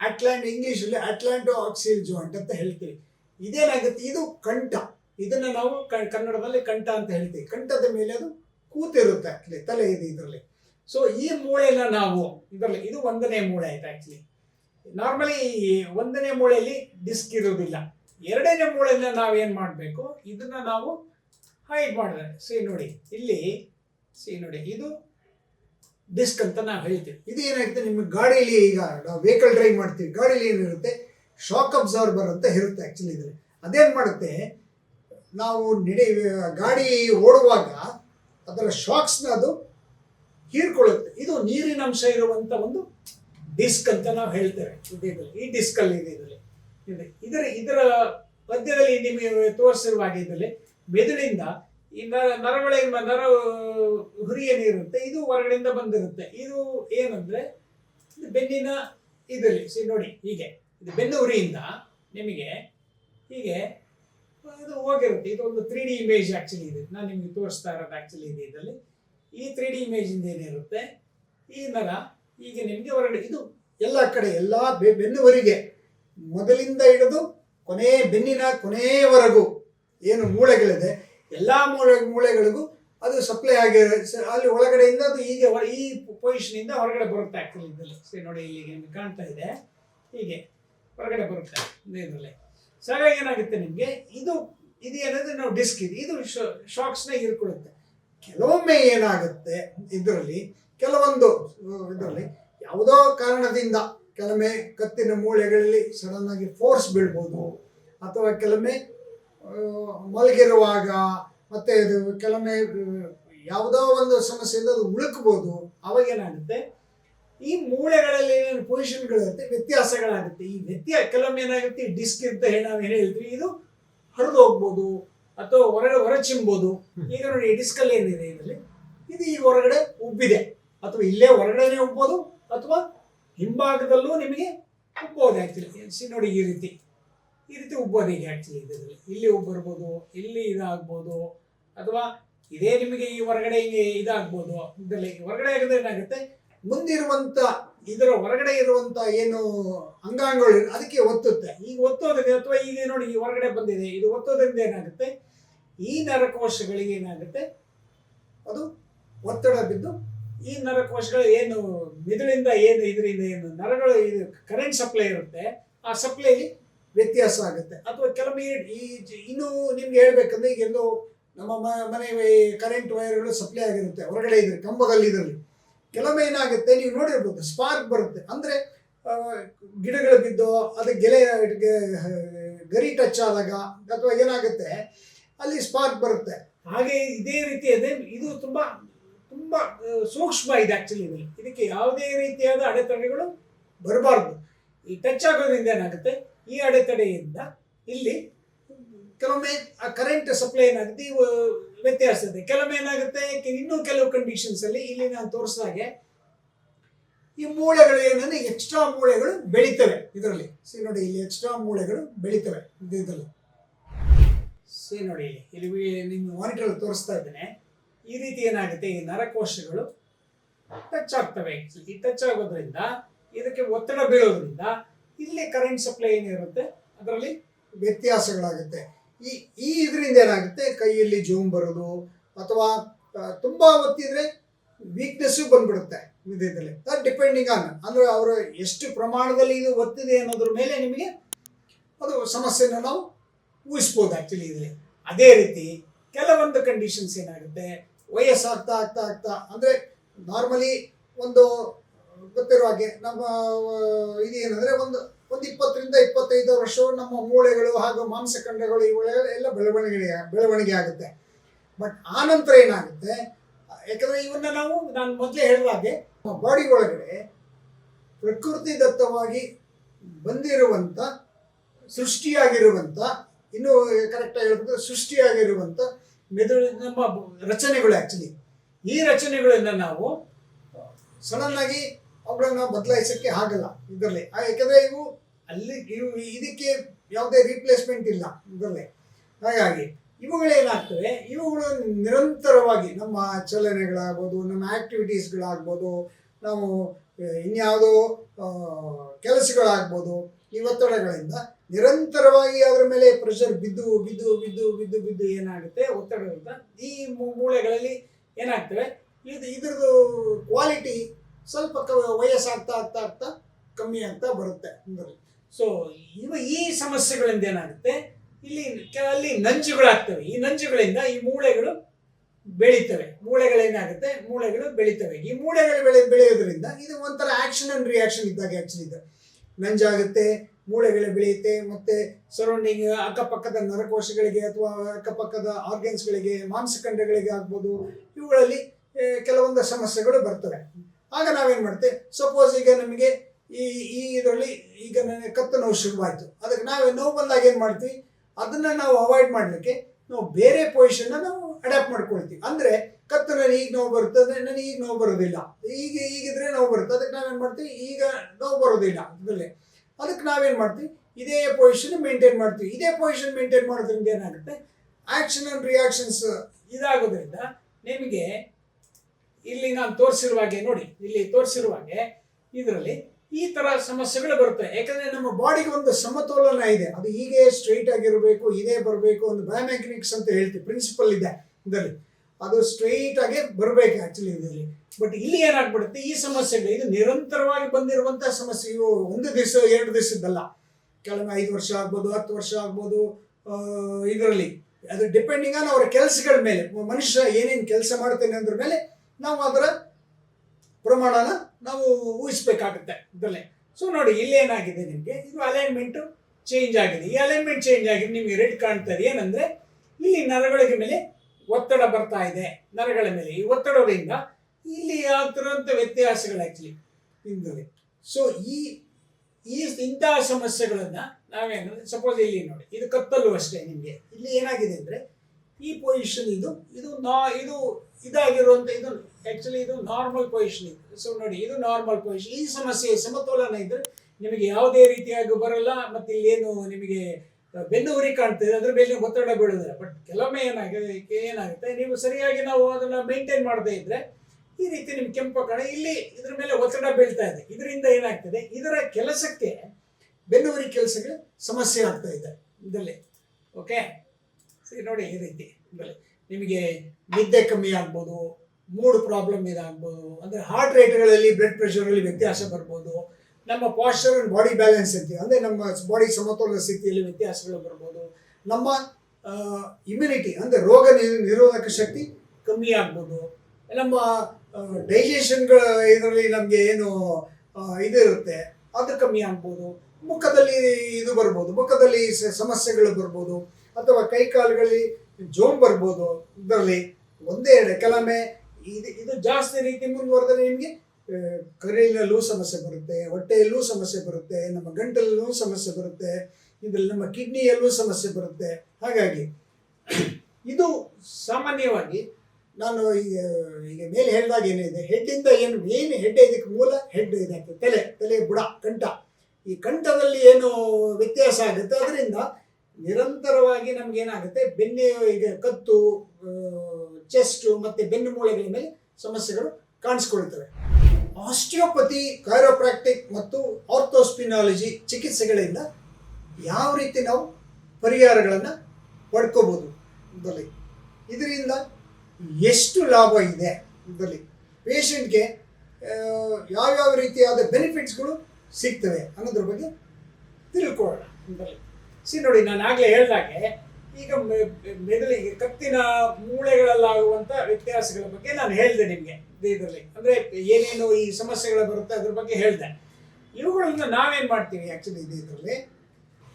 ಅಟ್ಲಾಂಟ್ ಇಂಗ್ಲಿಷ್ ಅಲ್ಲಿ ಅಟ್ಲಾಂಟೋ ಆಕ್ಸಿಲ್ ಜಾಯಿಂಟ್ ಅಂತ ಹೇಳ್ತೀವಿ. ಇದೇನಾಗುತ್ತೆ? ಇದು ಕಂಠ. ಇದನ್ನ ನಾವು ಕನ್ನಡದಲ್ಲಿ ಕಂಠ ಅಂತ ಹೇಳ್ತೀವಿ. ಕಂಠದ ಮೇಲೆ ಅದು ಕೂತಿರುತ್ತೆ ಆಕ್ಚುಲಿ ತಲೆ ಇದೆ ಇದರಲ್ಲಿ. ಸೊ ಈ ಮೂಳೆನ ನಾವು, ಇದರಲ್ಲಿ, ಇದು ಒಂದನೇ ಮೂಳೆ ಆಯ್ತು ಆಕ್ಚುಲಿ ನಾರ್ಮಲಿ ಒಂದನೇ ಮೂಳೆಯಲ್ಲಿ ಡಿಸ್ಕ್ ಇರೋದಿಲ್ಲ ಎರಡನೇ ಮೂಳೆನ ನಾವೇನು ಮಾಡಬೇಕು? ಇದನ್ನ ನಾವು ಹೈಡ್ ಮಾಡಿದ್ರೆ ಸಿ ನೋಡಿ. ಇಲ್ಲಿ ಸಿ ನೋಡಿ. ಇದು ಡಿಸ್ಕ್ ಅಂತ ನಾವು ಹೇಳ್ತೀವಿ ಇದು ಏನಾಗುತ್ತೆ, ನಿಮ್ಮ ಗಾಡಿಯಲ್ಲಿ ಈಗ ನಾವು ವೆಹಿಕಲ್ ಡ್ರೈವ್ ಮಾಡ್ತೀವಿ. ಗಾಡಿಯಲ್ಲಿ ಏನಿರುತ್ತೆ ಶಾಕ್ ಅಬ್ಸಾರ್ಬರ್ ಅಂತ ಇರುತ್ತೆ ಆ್ಯಕ್ಚುಲಿ ಇದ್ರೆ ಅದೇನು ಮಾಡುತ್ತೆ, ನಾವು ನಡೆ, ಗಾಡಿ ಓಡುವಾಗ ಅದರ ಶಾಕ್ಸ್ನ ಅದು ಹೀರ್ಕೊಳ್ಳುತ್ತೆ. ಇದು ನೀರಿನ ಅಂಶ ಇರುವಂತ ಒಂದು ಡಿಸ್ಕ್ ಅಂತ ನಾವು ಹೇಳ್ತೇವೆ. ಇದ್ರಲ್ಲಿ. ಈ ಡಿಸ್ಕ್ ಅಲ್ಲಿ ಇದೆ ಇದರಲ್ಲಿ. ಇದೆ. ಇದರ ಇದರ ಮಧ್ಯದಲ್ಲಿ ನಿಮಗೆ ತೋರಿಸಿರುವ ಹಾಗೆ ಇದರಲ್ಲಿ, ಮೆದುಳಿಂದ ಈ ನರ ನರಗಳ ನರ ಹುರಿ ಏನಿರುತ್ತೆ ಇದು ಹೊರಗಡೆಯಿಂದ ಬಂದಿರುತ್ತೆ. ಇದು ಏನಂದ್ರೆ ಬೆನ್ನಿನ ಇದರಲ್ಲಿ, ಸಿ, ನೋಡಿ, ಹೀಗೆ. ಇದು ಬೆನ್ನು ಹುರಿಯಿಂದ ನಿಮಗೆ ಹೀಗೆ ಇದು ಹೋಗಿರುತ್ತೆ. ಇದು ಒಂದು ತ್ರೀ ಡಿ ಇಮೇಜ್ ಆಕ್ಚುಲಿ ಇದೆ. ನಾನು ನಿಮಗೆ ತೋರಿಸ್ತಾ ಇರೋದು ಆಕ್ಚುಲಿ ಇದೆ ಇದರಲ್ಲಿ. ಈ ತ್ರೀ ಡಿ ಇಮೇಜ್ ಇಂದ ಏನಿರುತ್ತೆ, ಈ ನರ ಈಗ ನಿಮಗೆ ಹೊರಗಡೆ, ಇದು ಎಲ್ಲ ಕಡೆ, ಎಲ್ಲ ಬೆನ್ನುವರಿಗೆ ಮೊದಲಿಂದ ಹಿಡಿದು ಕೊನೆ ಬೆನ್ನಿನ ಕೊನೆಯವರೆಗೂ ಏನು ಮೂಳೆಗಳಿದೆ ಎಲ್ಲಾ ಮೂಳೆ, ಮೂಳೆಗಳಿಗೂ ಅದು ಸಪ್ಲೈ ಆಗಿ, ಅಲ್ಲಿ ಒಳಗಡೆಯಿಂದ ಅದು ಹೀಗೆ ಈ ಪೊಸಿಷನ್ ಇಂದ ಹೊರಗಡೆ ಬರುತ್ತೆ ಆ್ಯಕ್ಚುಲಿ ಇದರಲ್ಲಿ. ಸರಿ ನೋಡಿ ಇಲ್ಲಿ ನಿಮ್ಗೆ ಕಾಣ್ತಾ ಇದೆ. ಹೀಗೆ ಹೊರಗಡೆ ಬರುತ್ತೆ ಇದರಲ್ಲಿ. ಸೊ ಏನಾಗುತ್ತೆ ನಿಮಗೆ? ಇದು ಇದು ಏನಂದ್ರೆ ನಾವು ಡಿಸ್ಕ್ ಇದೆ, ಇದು ಶಾಕ್ಸ್ನ ಹೀರ್ಕೊಳುತ್ತೆ ಕೆಲವೊಮ್ಮೆ ಏನಾಗುತ್ತೆ ಇದರಲ್ಲಿ, ಕೆಲವೊಂದು, ಇದರಲ್ಲಿ ಯಾವುದೋ ಕಾರಣದಿಂದ ಕೆಲವೊಮ್ಮೆ ಕತ್ತಿನ ಮೂಳೆಗಳಲ್ಲಿ ಸಡನ್ ಆಗಿ ಫೋರ್ಸ್ ಬೀಳ್ಬೋದು. ಅಥವಾ ಕೆಲವೊಮ್ಮೆ ಮಲಗಿರುವಾಗ ಮತ್ತೆ ಇದು ಕೆಲವೊಮ್ಮೆ ಯಾವುದೋ ಒಂದು ಸಮಸ್ಯೆಯಿಂದ ಅದು ಉಳುಕ್ಬೋದು. ಅವಾಗ ಏನಾಗುತ್ತೆ? ಈ ಮೂಳೆಗಳಲ್ಲಿ ಏನೇನು ಪೊಸಿಷನ್ಗಳಿರುತ್ತೆ ವ್ಯತ್ಯಾಸಗಳಾಗುತ್ತೆ. ಈ ವ್ಯತ್ಯಾಸ ಕೆಲವೊಮ್ಮೆ ಏನಾಗುತ್ತೆ? ಡಿಸ್ಕ್ ಅಂತ ಹೇಳಿ ನಾವು ಏನು ಹೇಳ್ತೀವಿ ಇದು ಹರಿದು ಹೋಗ್ಬೋದು, ಅಥವಾ ಹೊರಗಡೆ ಹೊರಚಿಂಬೋದು ಈಗ ನೋಡಿ ಡಿಸ್ಕ್ ಅಲ್ಲಿ ಏನಿದೆ ಇದರಲ್ಲಿ? ಇದು ಈಗ ಹೊರಗಡೆ ಉಬ್ಬಿದೆ. ಅಥವಾ ಇಲ್ಲೇ ಹೊರಗಡೆನೆ ಉಬ್ಬೋದು, ಅಥವಾ ಹಿಂಭಾಗದಲ್ಲೂ ನಿಮಗೆ ಉಬ್ಬೋದಾಗ್ತಿರುತ್ತೆ ನೋಡಿ ಈ ರೀತಿ. ಈ ರೀತಿ ಉಬ್ಬೋದು ಆ್ಯಕ್ಚುಲಿ ಇದರಲ್ಲಿ ಇಲ್ಲಿ ಉಬ್ಬಿರ್ಬೋದು ಇಲ್ಲಿ ಇದಾಗ್ಬೋದು, ಅಥವಾ ಇದೇ ನಿಮಗೆ ಈ ಹೊರಗಡೆ ಹಿಂಗೆ ಇದಾಗ್ಬೋದು. ಇದರಲ್ಲಿ ಹೊರಗಡೆ ಇರೋದು ಏನಾಗುತ್ತೆ? ಮುಂದಿರುವಂಥ ಇದರ ಹೊರಗಡೆ ಇರುವಂತ ಏನು ಅಂಗಾಂಗಗಳು ಅದಕ್ಕೆ ಒತ್ತುತ್ತೆ. ಈಗ ಒತ್ತೋದ್ರಿಂದ ಅಥವಾ ಈಗ ನೋಡಿ, ಈ ಹೊರಗಡೆ ಬಂದಿದೆ, ಇದು ಒತ್ತೋದ್ರಿಂದ ಏನಾಗುತ್ತೆ? ಈ ನರಕೋಶಗಳಿಗೆ ಏನಾಗುತ್ತೆ? ಅದು ಒತ್ತಡ ಬಿದ್ದು, ಈ ನರಕೋಶಗಳು ಏನು, ಮಿದುಳಿಂದ ಏನು, ಇದರಿಂದ ಏನು, ನರಗಳು, ಇದು ಕರೆಂಟ್ ಸಪ್ಲೈ ಇರುತ್ತೆ. ಆ ಸಪ್ಲೈಲಿ ವ್ಯತ್ಯಾಸ ಆಗುತ್ತೆ. ಅಥವಾ ಕೆಲವೊಮ್ಮೆ ಈ ಇನ್ನೂ ನಿಮ್ಗೆ ಹೇಳ್ಬೇಕಂದ್ರೆ ಈಗ ಎಲ್ಲೋ ನಮ್ಮ ಮನೆ ಕರೆಂಟ್ ವೈರ್ಗಳು ಸಪ್ಲೈ ಆಗಿರುತ್ತೆ. ಹೊರಗಡೆ ಇದ್ರೆ, ಕಂಬದಲ್ಲಿ ಇದರಲ್ಲಿ. ಕೆಲವೊಮ್ಮೆ ಏನಾಗುತ್ತೆ, ನೀವು ನೋಡಿರ್ಬೋದು ಸ್ಪಾರ್ಕ್ ಬರುತ್ತೆ. ಅಂದ್ರೆ ಗಿಡಗಳು ಬಿದ್ದು, ಅದು ಗೆಲೆ ಗರಿ ಟಚ್ ಆದಾಗ ಅಥವಾ ಏನಾಗುತ್ತೆ, ಅಲ್ಲಿ ಸ್ಪಾರ್ಕ್ ಬರುತ್ತೆ. ಹಾಗೆ ಇದೇ ರೀತಿ ಅದೇ, ಇದು ತುಂಬಾ ತುಂಬಾ ಸೂಕ್ಷ್ಮ ಇದೆ ಆ್ಯಕ್ಚುಲಿ ಇದಕ್ಕೆ ಯಾವುದೇ ರೀತಿಯಾದ ಅಡೆತಡೆಗಳು ಬರಬಾರ್ದು. ಈ ಟಚ್ ಆಗೋದ್ರಿಂದ ಏನಾಗುತ್ತೆ ಈ ಅಡೆತಡೆಯಿಂದ ಇಲ್ಲಿ ಕೆಲವೊಮ್ಮೆ ಆ ಕರೆಂಟ್ ಸಪ್ಲೈ ಏನಾಗುತ್ತೆ ಇವು ವ್ಯತ್ಯಾಸ ಇದೆ. ಕೆಲವೊಮ್ಮೆ ಏನಾಗುತ್ತೆ ಇನ್ನೂ ಕೆಲವು ಕಂಡೀಷನ್ಸ್ ಅಲ್ಲಿ ಇಲ್ಲಿ ನಾನು ತೋರಿಸಿದಾಗೆ ಈ ಮೂಳೆಗಳು ಏನಂದ್ರೆ ಎಕ್ಸ್ಟ್ರಾ ಮೂಳೆಗಳು ಬೆಳಿತವೆ ಇದರಲ್ಲಿ. ಸಿ ನೋಡಿ, ಇಲ್ಲಿ ಎಕ್ಸ್ಟ್ರಾ ಮೂಳೆಗಳು ಬೆಳಿತವೆ ಇದು ಇದರಲ್ಲಿ. ಸಿ ನೋಡಿ, ಇಲ್ಲಿ ಇಲ್ಲಿ ನಿಮ್ಮ ಮಾನಿಟರ್ ತೋರಿಸ್ತಾ ಇದ್ದೇನೆ. ಈ ರೀತಿ ಏನಾಗುತ್ತೆ, ಈ ನರಕೋಶಗಳು ಟಚ್ ಆಗ್ತವೆ. ಈ ಟಚ್ ಆಗೋದ್ರಿಂದ, ಇದಕ್ಕೆ ಒತ್ತಡ ಬೀಳೋದ್ರಿಂದ ಇಲ್ಲಿ ಕರೆಂಟ್ ಸಪ್ಲೈ ಏನಿರುತ್ತೆ, ಅದರಲ್ಲಿ ವ್ಯತ್ಯಾಸಗಳಾಗುತ್ತೆ. ಈ ಈ ಇದರಿಂದ ಏನಾಗುತ್ತೆ, ಕೈಯಲ್ಲಿ ಜೂಮ್ ಬರೋದು, ಅಥವಾ ತುಂಬ ಒತ್ತಿದ್ರೆ ವೀಕ್ನೆಸ್ಸು ಬಂದ್ಬಿಡುತ್ತೆ ಇದರಲ್ಲಿ. ಡಿಪೆಂಡಿಂಗ್ ಆನ್ ಅಂದ್ರೆ ಅವರು ಎಷ್ಟು ಪ್ರಮಾಣದಲ್ಲಿ ಇದು ಒತ್ತಿದೆ ಅನ್ನೋದ್ರ ಮೇಲೆ ನಿಮಗೆ ಅದು ಸಮಸ್ಯೆನ ನಾವು ಊಹಿಸ್ಬೋದು ಆ್ಯಕ್ಚುಲಿ ಇದರಲ್ಲಿ. ಅದೇ ರೀತಿ ಕೆಲವೊಂದು ಕಂಡೀಷನ್ಸ್ ಏನಾಗುತ್ತೆ ವಯಸ್ಸಾಗ್ತಾ ಆಗ್ತಾ ಆಗ್ತಾ ಅಂದರೆ ನಾರ್ಮಲಿ ಒಂದು ಗೊತ್ತಿರೋ ಹಾಗೆ ನಮ್ಮ ಇದು ಏನಂದರೆ ಒಂದು ಒಂದು ಇಪ್ಪತ್ತರಿಂದ ಇಪ್ಪತ್ತೈದು ವರ್ಷ ನಮ್ಮ ಮೂಳೆಗಳು ಹಾಗೂ ಮಾಂಸಖಂಡಗಳು ಇವುಗಳೆಲ್ಲ ಎಲ್ಲ ಬೆಳವಣಿಗೆ ಬೆಳವಣಿಗೆ ಆಗುತ್ತೆ. ಬಟ್ ಆ ನಂತರ ಏನಾಗುತ್ತೆ? ಯಾಕಂದರೆ ಇವನ್ನ ನಾವು, ನಾನು ಮೊದಲೇ ಹೇಳಿದ ಹಾಗೆ, ನಮ್ಮ ಬಾಡಿ ಒಳಗಡೆ ಪ್ರಕೃತಿ ದತ್ತವಾಗಿ ಬಂದಿರುವಂಥ ಸೃಷ್ಟಿಯಾಗಿರುವಂಥ ಇನ್ನೂ ಕರೆಕ್ಟಾಗಿ ಹೇಳ್ಬೇಕು ಸೃಷ್ಟಿಯಾಗಿರುವಂಥ ಮೆದುಳು, ನಮ್ಮ ರಚನೆಗಳು ಆ್ಯಕ್ಚುಲಿ ಈ ರಚನೆಗಳನ್ನು ನಾವು ಸಡನ್ನಾಗಿ ಅವುಗಳನ್ನ ಬದಲಾಯಿಸಕ್ಕೆ ಆಗಲ್ಲ ಇದರಲ್ಲಿ. ಯಾಕಂದ್ರೆ ಇವು ಅಲ್ಲಿ ಇವು ಇದಕ್ಕೆ ಯಾವುದೇ ರೀಪ್ಲೇಸ್ಮೆಂಟ್ ಇಲ್ಲ ಇದರಲ್ಲಿ. ಹಾಗಾಗಿ ಇವುಗಳೇನಾಗ್ತವೆ ಇವುಗಳು ನಿರಂತರವಾಗಿ ನಮ್ಮ ಚಲನೆಗಳಾಗ್ಬೋದು ನಮ್ಮ ಆಕ್ಟಿವಿಟೀಸ್ಗಳಾಗ್ಬೋದು ನಾವು ಇನ್ಯಾವುದೋ ಕೆಲಸಗಳಾಗ್ಬೋದು, ಈ ಒತ್ತಡಗಳಿಂದ ನಿರಂತರವಾಗಿ ಅದರ ಮೇಲೆ ಪ್ರೆಷರ್ ಬಿದ್ದು ಬಿದ್ದು ಬಿದ್ದು ಬಿದ್ದು ಬಿದ್ದು ಏನಾಗುತ್ತೆ? ಒತ್ತಡಗಳಿಂದ ಈ ಮೂಳೆಗಳಲ್ಲಿ ಏನಾಗ್ತವೆ? ಇದು, ಇದ್ರದ್ದು ಕ್ವಾಲಿಟಿ ಸ್ವಲ್ಪ ವಯಸ್ಸಾಗ್ತಾ ಆಗ್ತಾ ಆಗ್ತಾ ಕಮ್ಮಿ ಆಗ್ತಾ ಬರುತ್ತೆ ಸೊ ಇವ ಈ ಸಮಸ್ಯೆಗಳಿಂದ ಏನಾಗುತ್ತೆ? ಇಲ್ಲಿ ಅಲ್ಲಿ ನಂಜುಗಳಾಗ್ತವೆ. ಈ ನಂಜುಗಳಿಂದ ಈ ಮೂಳೆಗಳು ಬೆಳೀತವೆ. ಮೂಳೆಗಳೇನಾಗುತ್ತೆ ಮೂಳೆಗಳು ಬೆಳೀತವೆ. ಈ ಮೂಳೆಗಳು ಬೆಳೆ, ಬೆಳೆಯೋದ್ರಿಂದ ಇದು ಒಂಥರ ಆಕ್ಷನ್ ಅಂಡ್ ರಿಯಾಕ್ಷನ್ ಇದ್ದಾಗ ಆಕ್ಚುಲಿ ಇದು. ನಂಜಾಗುತ್ತೆ, ಮೂಳೆಗಳು ಬೆಳೆಯುತ್ತೆ, ಮತ್ತೆ ಸರೌಂಡಿಂಗ್ ಅಕ್ಕಪಕ್ಕದ ನರಕೋಶಗಳಿಗೆ ಅಥವಾ ಅಕ್ಕಪಕ್ಕದ ಆರ್ಗನ್ಸ್ಗಳಿಗೆ ಮಾಂಸಖಂಡಗಳಿಗೆ ಆಗ್ಬೋದು, ಇವುಗಳಲ್ಲಿ ಕೆಲವೊಂದು ಸಮಸ್ಯೆಗಳು ಬರ್ತವೆ. ಆಗ ನಾವೇನು ಮಾಡ್ತೇವೆ ಸಪೋಸ್ ಈಗ ನಮಗೆ ಈ ಈ ಇದರಲ್ಲಿ ಈಗ ನನಗೆ ಕತ್ತು ನೋವು ಶುರುವಾಯಿತು. ಅದಕ್ಕೆ ನಾವೇ ನೋವು ಬಂದಾಗ ಏನು ಮಾಡ್ತೀವಿ? ಅದನ್ನು ನಾವು ಅವಾಯ್ಡ್ ಮಾಡಲಿಕ್ಕೆ ನಾವು ಬೇರೆ ಪೊಸಿಷನ್ನ ನಾವು ಅಡಾಪ್ಟ್ ಮಾಡ್ಕೊಳ್ತೀವಿ. ಅಂದರೆ ಕತ್ತು ನನಗೆ ಈಗ ನೋವು ಬರುತ್ತೆ ಅಂದರೆ ನನಗೆ ಈಗ ನೋವು ಬರೋದಿಲ್ಲ. ಈಗ, ಈಗಿದ್ರೆ ನೋವು ಬರುತ್ತೆ. ಅದಕ್ಕೆ ನಾವೇನು ಮಾಡ್ತೀವಿ? ಈಗ ನೋವು ಬರೋದಿಲ್ಲ ಅದರಲ್ಲೇ. ಅದಕ್ಕೆ ನಾವೇನು ಮಾಡ್ತೀವಿ? ಇದೇ ಪೊಸಿಷನ್ ಮೇಂಟೈನ್ ಮಾಡ್ತೀವಿ. ಇದೇ ಪೊಸಿಷನ್ ಮೇಂಟೈನ್ ಮಾಡೋದ್ರಿಂದ ಏನಾಗುತ್ತೆ? ಆಕ್ಷನ್ ಅಂಡ್ ರಿಯಾಕ್ಷನ್ಸ್ ಇದಾಗೋದ್ರಿಂದ ನಿಮಗೆ ಇಲ್ಲಿ ನಾನು ತೋರಿಸಿರುವ ಹಾಗೆ ನೋಡಿ, ಇಲ್ಲಿ ತೋರಿಸಿರುವ ಹಾಗೆ ಇದರಲ್ಲಿ ಈ ತರ ಸಮಸ್ಯೆಗಳು ಬರುತ್ತೆ. ಯಾಕಂದ್ರೆ ನಮ್ಮ ಬಾಡಿಗೆ ಒಂದು ಸಮತೋಲನ ಇದೆ. ಅದು ಹೀಗೆ ಸ್ಟ್ರೈಟ್ ಆಗಿರಬೇಕು ಇದೇ ಬರಬೇಕು ಒಂದು ಬಯೋಮೆಕ್ನಿಕ್ಸ್ ಅಂತ ಹೇಳ್ತೀವಿ. ಪ್ರಿನ್ಸಿಪಲ್ ಇದೆ ಇದರಲ್ಲಿ. ಅದು ಸ್ಟ್ರೈಟ್ ಆಗಿ ಬರಬೇಕು ಆಕ್ಚುಲಿ ಇದರಲ್ಲಿ. ಬಟ್ ಇಲ್ಲಿ ಏನಾಗ್ಬಿಡುತ್ತೆ? ಈ ಸಮಸ್ಯೆಗಳು, ಇದು ನಿರಂತರವಾಗಿ ಬಂದಿರುವಂತಹ ಸಮಸ್ಯೆ. ಇವು ಒಂದು ದಿವಸ, ಎರಡು ದಿವಸದ್ದಲ್ಲ ಕೆಲವೊಮ್ಮೆ ಐದು ವರ್ಷ ಆಗ್ಬೋದು, ಹತ್ತು ವರ್ಷ ಆಗ್ಬೋದು ಇದರಲ್ಲಿ. ಅದು ಡಿಪೆಂಡಿಂಗ್ ಆನ್ ಅವರ ಕೆಲಸಗಳ ಮೇಲೆ. ಮನುಷ್ಯ ಏನೇನು ಕೆಲಸ ಮಾಡ್ತೇನೆ ಅಂದ್ರ ಮೇಲೆ ನಾವು ಅದರ ಪ್ರಮಾಣನ ನಾವು ಊಹಿಸ್ಬೇಕಾಗುತ್ತೆ ಇದರಲ್ಲೇ. ಸೊ ನೋಡಿ, ಇಲ್ಲಿ ಏನಾಗಿದೆ ನಿಮಗೆ? ಇದು ಅಲೈನ್ಮೆಂಟು ಚೇಂಜ್ ಆಗಿದೆ. ಈ ಅಲೈನ್ಮೆಂಟ್ ಚೇಂಜ್ ಆಗಿದೆ ನಿಮಗೆ ರೆಡ್ ಕಾಣ್ತಾ ಇದೆ. ಏನಂದ್ರೆ, ಇಲ್ಲಿ ನರಗಳಿಗೆ ಮೇಲೆ ಒತ್ತಡ ಬರ್ತಾ ಇದೆ. ನರಗಳ ಮೇಲೆ. ಈ ಒತ್ತಡದಿಂದ ಇಲ್ಲಿ ಆಗ್ತಿರುವಂಥ ವ್ಯತ್ಯಾಸಗಳು ಆ್ಯಕ್ಚುಲಿ ಇದರಲ್ಲಿ ಸೊ ಈ ಈ ಇಂತಹ ಸಮಸ್ಯೆಗಳನ್ನು ನಾವೇನು ಸಪೋಸ್ ಇಲ್ಲಿ ನೋಡಿ, ಇದು ಕತ್ತಲು ಅಷ್ಟೇ ನಿಮಗೆ. ಇಲ್ಲಿ ಏನಾಗಿದೆ ಅಂದ್ರೆ ಈ ಪೊಸಿಷನ್ ಇದು ಇದು ನಾ, ಇದು ಇದಾಗಿರುವಂಥ ಇದು ಆ್ಯಕ್ಚುಲಿ ಇದು ನಾರ್ಮಲ್ ಪೊಸಿಷನ್ ಇದು. ಸೊ ನೋಡಿ, ಇದು ನಾರ್ಮಲ್ ಪೊಸಿಷನ್ ಈ ಸಮಸ್ಯೆ, ಸಮತೋಲನ ಇದ್ದರೆ ನಿಮಗೆ ಯಾವುದೇ ರೀತಿಯಾಗಿ ಬರಲ್ಲ, ಮತ್ತೆ ಇಲ್ಲೇನು ನಿಮಗೆ ಬೆನ್ನು ಉರಿ ಕಾಣ್ತದೆ, ಅದ್ರ ಮೇಲೆ ಒತ್ತಡ ಬೀಳೋದಿಲ್ಲ. ಬಟ್ ಕೆಲವೊಮ್ಮೆ ಏನಾಗುತ್ತೆ ಏನಾಗುತ್ತೆ, ನೀವು ಸರಿಯಾಗಿ ನಾವು ಅದನ್ನ ಮೇಂಟೈನ್ ಮಾಡದೇ ಇದ್ದರೆ ಈ ರೀತಿ ನಿಮ್ಮ ಕೆಂಪು ಕಣ ಇಲ್ಲಿ ಇದ್ರ ಮೇಲೆ ಒತ್ತಡ ಬೀಳ್ತಾ ಇದೆ. ಇದರಿಂದ ಏನಾಗ್ತದೆ, ಇದರ ಕೆಲಸಕ್ಕೆ ಬೆನ್ನುವರಿ ಕೆಲಸಗಳು ಸಮಸ್ಯೆ ಆಗ್ತಾ ಇದೆ. ಇದರಲ್ಲಿ ಓಕೆ ನೋಡಿ ಈ ರೀತಿ. ನಿಮಗೆ ನಿದ್ದೆ ಕಮ್ಮಿ ಆಗ್ಬೋದು ಮೂಡ್ ಪ್ರಾಬ್ಲಮ್ ಇದಾಗ್ಬೋದು, ಅಂದರೆ ಹಾರ್ಟ್ ರೇಟ್ಗಳಲ್ಲಿ ಬ್ಲಡ್ ಪ್ರೆಷರಲ್ಲಿ ವ್ಯತ್ಯಾಸ ಬರ್ಬೋದು, ನಮ್ಮ ಪಾಶ್ಚರ್ ಆ್ಯಂಡ್ ಬಾಡಿ ಬ್ಯಾಲೆನ್ಸ್ ಅಂತೀವಿ ಅಂದರೆ ನಮ್ಮ ಬಾಡಿ ಸಮತೋಲನ ಸ್ಥಿತಿಯಲ್ಲಿ ವ್ಯತ್ಯಾಸಗಳು ಬರ್ಬೋದು, ನಮ್ಮ ಇಮ್ಯುನಿಟಿ ಅಂದರೆ ರೋಗ ನಿರೋಧಕ ಶಕ್ತಿ ಕಮ್ಮಿ ಆಗ್ಬೋದು. ನಮ್ಮ ಡೈಜೆಷನ್ಗಳ ಇದರಲ್ಲಿ ನಮಗೆ ಏನು ಇದು ಇರುತ್ತೆ, ಅದು ಕಮ್ಮಿ ಆಗ್ಬೋದು. ಮುಖದಲ್ಲಿ ಇದು ಬರ್ಬೋದು, ಮುಖದಲ್ಲಿ ಸಮಸ್ಯೆಗಳು ಬರ್ಬೋದು. ಅಥವಾ ಕೈ ಕಾಲುಗಳಲ್ಲಿ ಜೋಮ್ ಬರ್ಬೋದು, ಇದರಲ್ಲಿ ಒಂದೇ ಎರಡು ಕೆಲವೊಮ್ಮೆ ಇದು ಇದು ಜಾಸ್ತಿ ರೀತಿ ಮುಂದುವರೆದ್ರೆ ನಿಮಗೆ ಕರೆಯಲ್ಲೂ ಸಮಸ್ಯೆ ಬರುತ್ತೆ, ಹೊಟ್ಟೆಯಲ್ಲೂ ಸಮಸ್ಯೆ ಬರುತ್ತೆ, ನಮ್ಮ ಗಂಟಲಲ್ಲೂ ಸಮಸ್ಯೆ ಬರುತ್ತೆ, ಇದರಲ್ಲಿ ನಮ್ಮ ಕಿಡ್ನಿಯಲ್ಲೂ ಸಮಸ್ಯೆ ಬರುತ್ತೆ. ಹಾಗಾಗಿ ಇದು ಸಾಮಾನ್ಯವಾಗಿ ನಾನು ಈಗ ಈಗ ಮೇಲೆ ಹೇಳಿದಾಗ ಏನಿದೆ, ಹೆಡ್ಡಿಂದ ಏನು ಏನು ಹೆಡ್ ಇದಕ್ಕೆ ಮೂಲ ಹೆಡ್ ಇದಾಗ್ತದೆ ತಲೆ ತಲೆ, ಬುಡ, ಕಂಠ. ಈ ಕಂಠದಲ್ಲಿ ಏನು ವ್ಯತ್ಯಾಸ ಆಗುತ್ತೆ, ಅದರಿಂದ ನಿರಂತರವಾಗಿ ನಮ್ಗೆ ಏನಾಗುತ್ತೆ ಬೆನ್ನೆ ಈಗ ಕತ್ತು ಚೆಸ್ಟು ಮತ್ತು ಬೆನ್ನು ಮೂಳೆಗಳ ಮೇಲೆ ಸಮಸ್ಯೆಗಳು ಕಾಣಿಸ್ಕೊಳ್ತವೆ. ಆಸ್ಟಿಯೋಪತಿ ಕೈರೋಪ್ರಾಕ್ಟಿಕ್ ಮತ್ತು ಆರ್ಥೋಸ್ಪಿನಾಲಜಿ ಚಿಕಿತ್ಸೆಗಳಿಂದ ಯಾವ ರೀತಿ ನಾವು ಪರಿಹಾರಗಳನ್ನು ಪಡ್ಕೋಬೋದು ಇದರಲ್ಲಿ ಇದರಿಂದ ಎಷ್ಟು ಲಾಭ ಇದೆ ಇದರಲ್ಲಿ ಪೇಷಂಟ್ಗೆ ಯಾವ್ಯಾವ ರೀತಿಯಾದ ಬೆನಿಫಿಟ್ಸ್ಗಳು ಸಿಗ್ತವೆ ಅನ್ನೋದ್ರ ಬಗ್ಗೆ ತಿಳ್ಕೊಳ್ಳೋಣ ಇದರಲ್ಲಿ ಸಿ, ನೋಡಿ, ನಾನು ಆಗಲೇ ಹೇಳ್ದಾಗೆ ಈಗ ಮೆದುಳಿಗೆ, ಕತ್ತಿನ ಮೂಳೆಗಳಲ್ಲಾಗುವಂಥ ವ್ಯತ್ಯಾಸಗಳ ಬಗ್ಗೆ ನಾನು ಹೇಳಿದೆ ನಿಮಗೆ ಇದರಲ್ಲಿ. ಅಂದರೆ ಏನೇನು ಈ ಸಮಸ್ಯೆಗಳು ಬರುತ್ತೆ ಅದ್ರ ಬಗ್ಗೆ ಹೇಳಿದೆ. ಇವುಗಳನ್ನ ನಾವೇನು ಮಾಡ್ತೀವಿ ಆ್ಯಕ್ಚುಲಿ ಇದು ಇದರಲ್ಲಿ?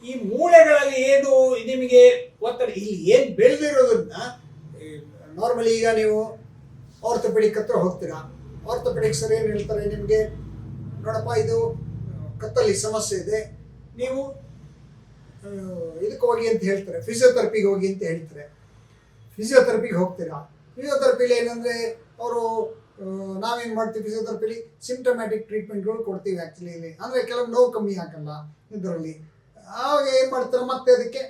ಈ ಮೂಳೆಗಳಲ್ಲಿ ಏನು ನಿಮಗೆ ಒತ್ತಡ, ಇಲ್ಲಿ ಏನು ಬೆಳೆದಿರೋದನ್ನ ನಾರ್ಮಲಿ ಈಗ ನೀವು ಆರ್ಥೋಪೆಡಿಕ್ ಹತ್ರ ಹೋಗ್ತೀರಾ? ಆರ್ಥೋಪೆಡಿಕ್ ಸರ್ ಏನು ಹೇಳ್ತಾರೆ ನಿಮಗೆ? ನೋಡಪ್ಪ, ಇದು ಕತ್ತಲ್ಲಿ ಸಮಸ್ಯೆ ಇದೆ. ನೀವು ಇದಕ್ಕೆ ಹೋಗಿ ಅಂತ ಹೇಳ್ತಾರೆ. ಫಿಸಿಯೋಥೆರಪಿಗೆ ಹೋಗಿ ಅಂತ ಹೇಳ್ತಾರೆ. ಫಿಸಿಯೋಥೆರಪಿಗೆ ಹೋಗ್ತೀರಾ? ಫಿಸಿಯೋಥೆರಪಿಲಿ ಏನಂದರೆ ಅವರು ನಾವೇನು ಮಾಡ್ತೀವಿ ಫಿಸಿಯೋಥೆರಪಿಲಿ ಸಿಮ್ಟಮ್ಯಾಟಿಕ್ ಟ್ರೀಟ್ಮೆಂಟ್ಗಳು ಕೊಡ್ತೀವಿ ಆ್ಯಕ್ಚುಲಿ ಇಲ್ಲಿ. ಅಂದರೆ ಕೆಲವು ನೋವು ಕಮ್ಮಿ ಆಗಲ್ಲ ಇದರಲ್ಲಿ. ಆವಾಗ ಏನು ಮಾಡ್ತಾರೆ ಮತ್ತೆ ಅದಕ್ಕೆ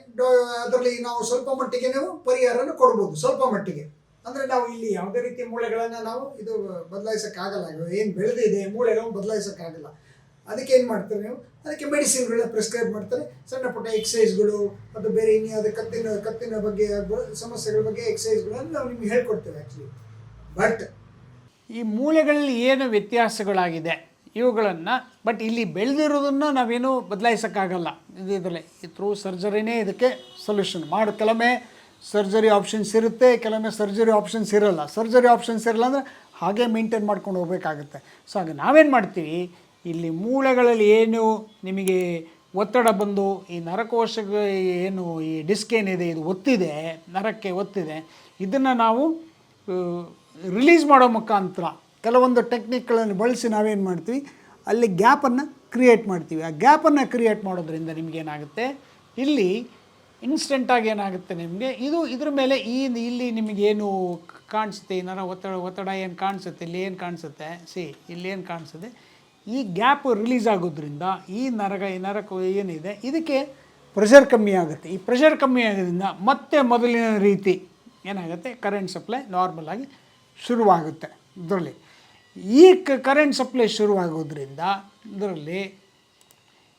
ಅದರಲ್ಲಿ ನಾವು ಸ್ವಲ್ಪ ಮಟ್ಟಿಗೆ ನೀವು ಪರಿಹಾರನ ಕೊಡ್ಬೋದು, ಸ್ವಲ್ಪ ಮಟ್ಟಿಗೆ. ಅಂದರೆ ನಾವು ಇಲ್ಲಿ ಯಾವುದೇ ರೀತಿ ಮೂಳೆಗಳನ್ನು ನಾವು ಇದು ಬದಲಾಯಿಸೋಕ್ಕಾಗಲ್ಲ. ಏನು ಬೆಳೆದಿದೆ ಮೂಳೆಗಳನ್ನು ಬದಲಾಯಿಸೋಕ್ಕಾಗಲ್ಲ. ಅದಕ್ಕೆ ಏನು ಮಾಡ್ತಾರೆ ನೀವು? ಅದಕ್ಕೆ ಮೆಡಿಸಿನ್ಗಳನ್ನ ಪ್ರಿಸ್ಕ್ರೈಬ್ ಮಾಡ್ತಾರೆ. ಸಣ್ಣ ಪುಟ್ಟ ಎಕ್ಸಸೈಸ್ಗಳು ಮತ್ತು ಬೇರೆ ಇನ್ಯಾವುದೇ ಕತ್ತಿನ ಕತ್ತಿನ ಬಗ್ಗೆ, ಸಮಸ್ಯೆಗಳ ಬಗ್ಗೆ ಎಕ್ಸಸೈಸ್ಗಳನ್ನು ನಾವು ನಿಮ್ಗೆ ಹೇಳ್ಕೊಡ್ತೇವೆ ಆ್ಯಕ್ಚುಲಿ ಬಟ್ ಈ ಮೂಳೆಗಳಲ್ಲಿ ಏನು ವ್ಯತ್ಯಾಸಗಳಾಗಿದೆ? ಇವುಗಳನ್ನು ಬಟ್ ಇಲ್ಲಿ ಬೆಳೆದಿರೋದನ್ನು ನಾವೇನು ಬದಲಾಯಿಸೋಕ್ಕಾಗಲ್ಲ. ಇದು ಇದರಲ್ಲಿ ಥ್ರೂ ಸರ್ಜರಿನೇ ಇದಕ್ಕೆ ಸೊಲ್ಯೂಷನ್ ಮಾಡಿ, ಕೆಲವೊಮ್ಮೆ ಸರ್ಜರಿ ಆಪ್ಷನ್ಸ್ ಇರುತ್ತೆ, ಕೆಲವೊಮ್ಮೆ ಸರ್ಜರಿ ಆಪ್ಷನ್ಸ್ ಇರಲ್ಲ. ಸರ್ಜರಿ ಆಪ್ಷನ್ಸ್ ಇರಲ್ಲ ಅಂದರೆ ಹಾಗೆ ಮೇಂಟೈನ್ ಮಾಡ್ಕೊಂಡು ಹೋಗಬೇಕಾಗುತ್ತೆ. ಸೊ ಹಾಗೆ ನಾವೇನು ಮಾಡ್ತೀವಿ? ಇಲ್ಲಿ ಮೂಳೆಗಳಲ್ಲಿ ಏನು ನಿಮಗೆ ಒತ್ತಡ ಬಂದು ಈ ನರಕೋಶ ಏನು ಈ ಡಿಸ್ಕ್ ಏನಿದೆ, ಇದು ಒತ್ತಿದೆ, ನರಕ್ಕೆ ಒತ್ತಿದೆ, ಇದನ್ನು ನಾವು ರಿಲೀಸ್ ಮಾಡೋ ಮುಖಾಂತರ ಕೆಲವೊಂದು ಟೆಕ್ನಿಕ್ಗಳನ್ನು ಬಳಸಿ ನಾವೇನು ಮಾಡ್ತೀವಿ? ಅಲ್ಲಿ ಗ್ಯಾಪನ್ನು ಕ್ರಿಯೇಟ್ ಮಾಡ್ತೀವಿ. ಆ ಗ್ಯಾಪನ್ನು ಕ್ರಿಯೇಟ್ ಮಾಡೋದ್ರಿಂದ ನಿಮಗೇನಾಗುತ್ತೆ ಇಲ್ಲಿ ಇನ್ಸ್ಟೆಂಟಾಗಿ ಏನಾಗುತ್ತೆ ನಿಮಗೆ? ಇದು ಇದ್ರ ಮೇಲೆ ಈ ಇಲ್ಲಿ ನಿಮಗೇನು ಕಾಣಿಸುತ್ತೆ? ಈ ನರ ಒತ್ತಡ ಒತ್ತಡ ಏನು ಕಾಣಿಸುತ್ತೆ? ಇಲ್ಲಿ ಏನು ಕಾಣಿಸುತ್ತೆ? ಸಿ ಏನು ಕಾಣಿಸುತ್ತೆ? ಈ ಗ್ಯಾಪ್ ರಿಲೀಸ್ ಆಗೋದ್ರಿಂದ ಈ ನರಗ ಈ ನರಕ ಏನಿದೆ, ಇದಕ್ಕೆ ಪ್ರೆಷರ್ ಕಮ್ಮಿ ಆಗುತ್ತೆ. ಈ ಪ್ರೆಷರ್ ಕಮ್ಮಿ ಆಗೋದ್ರಿಂದ ಮತ್ತೆ ಮೊದಲಿನ ರೀತಿ ಏನಾಗುತ್ತೆ? ಕರೆಂಟ್ ಸಪ್ಲೈ ನಾರ್ಮಲ್ ಆಗಿ ಶುರುವಾಗುತ್ತೆ. ಇದರಲ್ಲಿ ಈ ಕರೆಂಟ್ ಸಪ್ಲೈ ಶುರುವಾಗೋದ್ರಿಂದ ಇದರಲ್ಲಿ,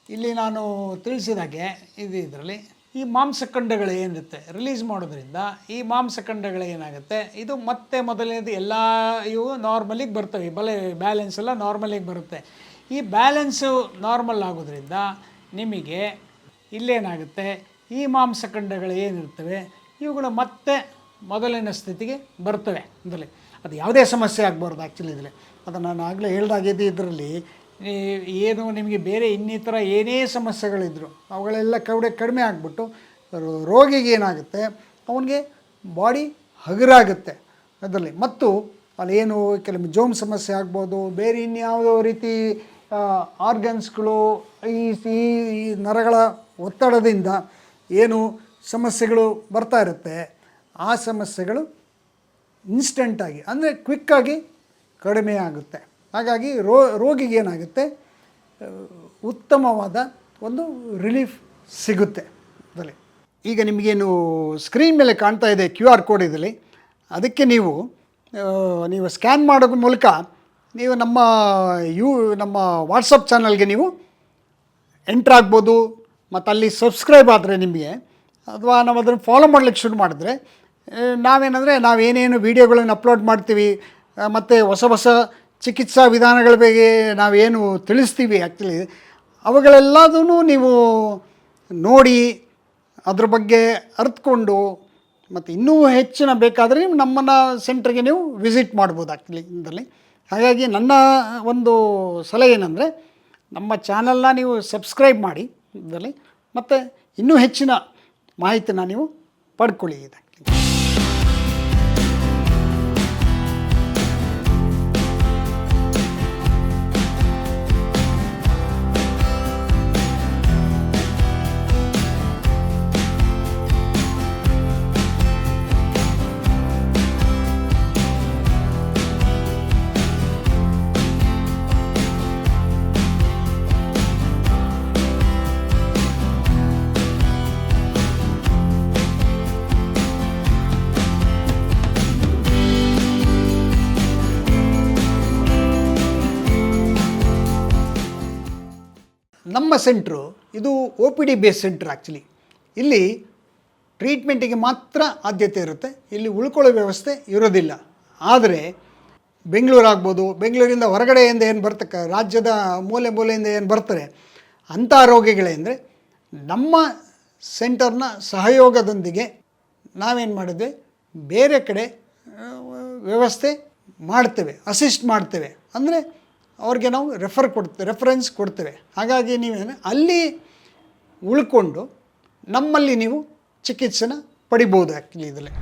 ಇಲ್ಲಿ ನಾನು ತಿಳಿಸಿದಾಗೆ, ಇದು ಇದರಲ್ಲಿ ಈ ಮಾಂಸಖಂಡಗಳು ಏನಿರುತ್ತೆ? ರಿಲೀಸ್ ಮಾಡೋದ್ರಿಂದ ಈ ಮಾಂಸಖಂಡಗಳು ಏನಾಗುತ್ತೆ? ಇದು ಮತ್ತೆ ಮೊದಲನೇದು ಎಲ್ಲ ಇವು ನಾರ್ಮಲಿಗೆ ಬರ್ತವೆ. ಬಲೆ ಬ್ಯಾಲೆನ್ಸ್ ಎಲ್ಲ ನಾರ್ಮಲಿಗೆ ಬರುತ್ತೆ. ಈ ಬ್ಯಾಲೆನ್ಸು ನಾರ್ಮಲ್ ಆಗೋದ್ರಿಂದ ನಿಮಗೆ ಇಲ್ಲೇನಾಗುತ್ತೆ? ಈ ಮಾಂಸಖಂಡಗಳು ಏನಿರ್ತವೆ? ಇವುಗಳು ಮತ್ತೆ ಮೊದಲಿನ ಸ್ಥಿತಿಗೆ ಬರ್ತವೆ. ಇದರಲ್ಲಿ ಅದು ಯಾವುದೇ ಸಮಸ್ಯೆ ಆಗಬಾರ್ದು ಆ್ಯಕ್ಚುಲಿ ಇದರಲ್ಲಿ. ಅದು ನಾನು ಆಗಲೇ ಹೇಳ್ದಾಗಿದ್ದು ಇದರಲ್ಲಿ ಏನು ನಿಮಗೆ ಬೇರೆ ಇನ್ನಿತರ ಏನೇ ಸಮಸ್ಯೆಗಳಿದ್ರು, ಅವುಗಳೆಲ್ಲ ಕವಡೆ ಕಡಿಮೆ ಆಗಿಬಿಟ್ಟು ರೋಗಿಗೆ ಏನಾಗುತ್ತೆ, ಅವನಿಗೆ ಬಾಡಿ ಹಗುರಾಗುತ್ತೆ ಅದರಲ್ಲಿ. ಮತ್ತು ಅಲ್ಲಿ ಏನು ಕೆಲವೊಮ್ಮೆ ಜೋಮ್ ಸಮಸ್ಯೆ ಆಗ್ಬೋದು, ಬೇರೆ ಇನ್ಯಾವುದೋ ರೀತಿ ಆರ್ಗನ್ಸ್ಗಳು ಈ- ಈ ನರಗಳ ಒತ್ತಡದಿಂದ ಏನು ಸಮಸ್ಯೆಗಳು ಬರ್ತಾ ಇರುತ್ತೆ, ಆ ಸಮಸ್ಯೆಗಳು ಇನ್ಸ್ಟೆಂಟಾಗಿ ಅಂದರೆ ಕ್ವಿಕ್ಕಾಗಿ ಕಡಿಮೆ ಆಗುತ್ತೆ. ಹಾಗಾಗಿ ರೋ ರೋಗಿಗೆ ಏನಾಗುತ್ತೆ? ಉತ್ತಮವಾದ ಒಂದು ರಿಲೀಫ್ ಸಿಗುತ್ತೆ ಅದರಲ್ಲಿ. ಈಗ ನಿಮಗೇನು ಸ್ಕ್ರೀನ್ ಮೇಲೆ ಕಾಣ್ತಾ ಇದೆ ಕ್ಯೂ ಆರ್ ಕೋಡ್ ಇದರಲ್ಲಿ. ಅದಕ್ಕೆ ನೀವು ನೀವು ಸ್ಕ್ಯಾನ್ ಮಾಡೋ ಮೂಲಕ ನೀವು ನಮ್ಮ ಯೂ, ನಮ್ಮ ವಾಟ್ಸಪ್ ಚಾನಲ್ಗೆ ನೀವು ಎಂಟ್ರ್ ಆಗ್ಬೋದು. ಮತ್ತು ಅಲ್ಲಿ ಸಬ್ಸ್ಕ್ರೈಬ್ ಆದರೆ ನಿಮಗೆ, ಅಥವಾ ನಾವು ಅದನ್ನು ಫಾಲೋ ಮಾಡ್ಲಿಕ್ಕೆ ಶುರು ಮಾಡಿದ್ರೆ ನಾವೇನಂದರೆ ನಾವೇನೇನು ವೀಡಿಯೋಗಳನ್ನು ಅಪ್ಲೋಡ್ ಮಾಡ್ತೀವಿ ಮತ್ತು ಹೊಸ ಹೊಸ ಚಿಕಿತ್ಸಾ ವಿಧಾನಗಳ ಬಗ್ಗೆ ನಾವೇನು ತಿಳಿಸ್ತೀವಿ ಆ್ಯಕ್ಚುಲಿ ಅವುಗಳೆಲ್ಲದೂ ನೀವು ನೋಡಿ, ಅದ್ರ ಬಗ್ಗೆ ಅರ್ತ್ಕೊಂಡು, ಮತ್ತು ಇನ್ನೂ ಹೆಚ್ಚಿನ ಬೇಕಾದರೆ ನೀವು ನಮ್ಮನ್ನು ಸೆಂಟ್ರಿಗೆ ನೀವು ವಿಸಿಟ್ ಮಾಡ್ಬೋದು ಆ್ಯಕ್ಚುಲಿ ಇದರಲ್ಲಿ. ಹಾಗಾಗಿ ನನ್ನ ಒಂದು ಸಲಹೆ ಏನಂದರೆ, ನಮ್ಮ ಚಾನಲ್ನ ನೀವು ಸಬ್ಸ್ಕ್ರೈಬ್ ಮಾಡಿ ಇದರಲ್ಲಿ, ಮತ್ತು ಇನ್ನೂ ಹೆಚ್ಚಿನ ಮಾಹಿತಿನ ನೀವು ಪಡ್ಕೊಳ್ಳಿ ಇದಕ್ಕೆ ನಮ್ಮ ಸೆಂಟ್ರು, ಇದು O P D base centre actually ಇಲ್ಲಿ ಟ್ರೀಟ್ಮೆಂಟಿಗೆ ಮಾತ್ರ ಆದ್ಯತೆ ಇರುತ್ತೆ, ಇಲ್ಲಿ ಉಳ್ಕೊಳ್ಳೋ ವ್ಯವಸ್ಥೆ ಇರೋದಿಲ್ಲ. ಆದರೆ ಬೆಂಗಳೂರು ಆಗ್ಬೋದು, ಬೆಂಗಳೂರಿಂದ ಹೊರಗಡೆಯಿಂದ ಏನು ಬರ್ತಕ್ಕ ರಾಜ್ಯದ ಮೂಲೆ ಮೂಲೆಯಿಂದ ಏನು ಬರ್ತಾರೆ, ಅಂಥ ರೋಗಿಗಳೇಂದರೆ ನಮ್ಮ ಸೆಂಟರ್ನ ಸಹಯೋಗದೊಂದಿಗೆ ನಾವೇನು ಮಾಡಿದ್ವಿ, ಬೇರೆ ಕಡೆ ವ್ಯವಸ್ಥೆ ಮಾಡ್ತೇವೆ, ಅಸಿಸ್ಟ್ ಮಾಡ್ತೇವೆ. ಅಂದರೆ ಅವ್ರಿಗೆ ನಾವು ರೆಫರ್ ಕೊಡ್ತೇವೆ ರೆಫರೆನ್ಸ್ ಕೊಡ್ತೇವೆ. ಹಾಗಾಗಿ ನೀವೇನು ಅಲ್ಲಿ ಉಳ್ಕೊಂಡು ನಮ್ಮಲ್ಲಿ ನೀವು ಚಿಕಿತ್ಸೆನ ಪಡಿಬೋದು ಆ್ಯಕ್ಚುಲಿ ಇದರಲ್ಲಿ.